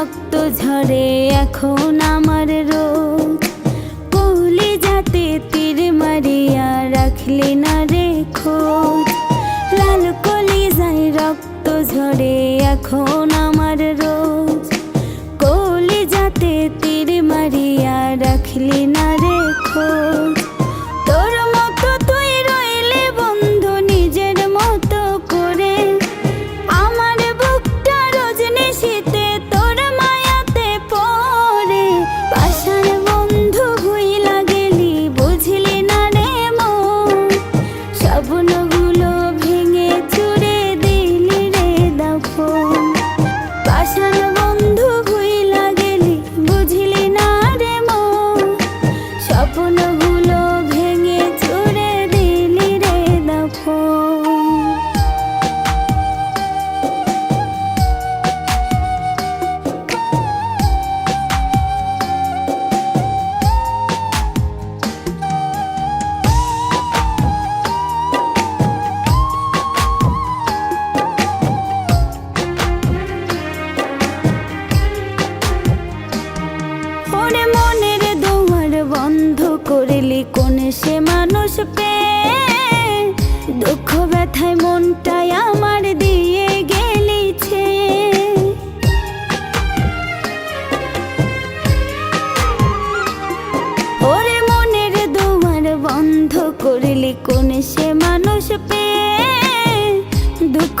রক্ত ঝরে এখন আমার রোগ। কোহলি যাতে তীর মারিয়া রাখলি না রেখো লাল কলি যায় রক্ত ঝরে এখন আমার রোগ। अब न সে মানুষ পে, দুঃখ ব্যথায় মনটাই আমার দিয়ে গেলিছে। ওরে মনের দুমার বন্ধ করিলি কোন সে মানুষ পে, দুঃখ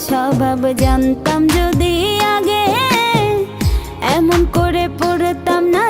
স্বভাব জানতাম যদি আগে এমন করে পড়তাম না